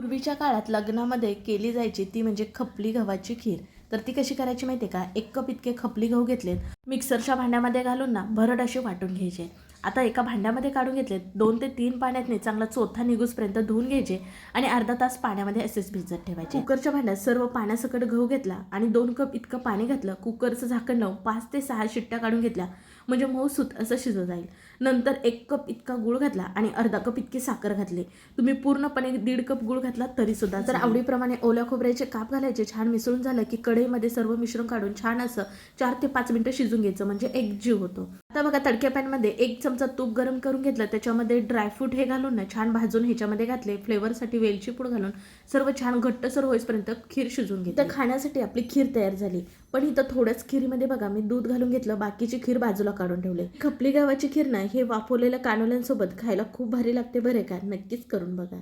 पूर्वीच्या काळात लग्नामध्ये केली जायची ती म्हणजे खपली गव्हाची खीर. तर ती कशी करायची माहिती आहे का? एक कप इतके खपली गहू घेतलेत. मिक्सरच्या भांड्यामध्ये घालून ना भरड असे वाटून घ्यायचे. आता एका भांड्यामध्ये काढून घेतले दोन ते तीन पाण्यातने चांगला चोथा निघूसपर्यंत धुवून घ्यायचे आणि अर्धा तास पाण्यामध्ये असेच भिजत ठेवायचे. कुकरच्या भांड्यात सर्व पाण्यासकट गहू घेतला आणि दोन कप इतकं पाणी घातलं कुकरचं झाकण लावून पाच ते सहा शिट्ट्या काढून घेतल्या म्हणजे मऊ सूत असं शिजत जाईल. नंतर एक कप इतका गुळ घातला आणि अर्धा कप इतकी साखर घातली. तुम्ही पूर्णपणे दीड कप गुळ घातला तरी सुद्धा तर आवडीप्रमाणे ओल्या खोबऱ्याचे काप घालायचे छान मिसळून झालं की कढईमध्ये सर्व मिश्रण काढून छान असं चार ते पाच मिनिटं शिजून घ्यायचं म्हणजे एक जीव होतो. आता बघा तडक्या पॅनमध्ये एक चमचा तूप गरम करून घेतलं त्याच्यामध्ये ड्रायफ्रूट हे घालून ना छान भाजून ह्याच्यामध्ये घातले फ्लेवरसाठी वेलची पूड घालून सर्व छान घट्टसर होईपर्यंत खीर शिजून घेतली. तर खाण्यासाठी आपली खीर तयार झाली. पण इथं थोड्याच खीरमध्ये बघा मी दूध घालून घेतलं बाकीची खीर बाजूला काढून ठेवले. खपली गावाची खीर ना हे वाफवलेल्या कानोल्यांसोबत खायला खूप भारी लागते बरे का? नक्कीच करून बघा.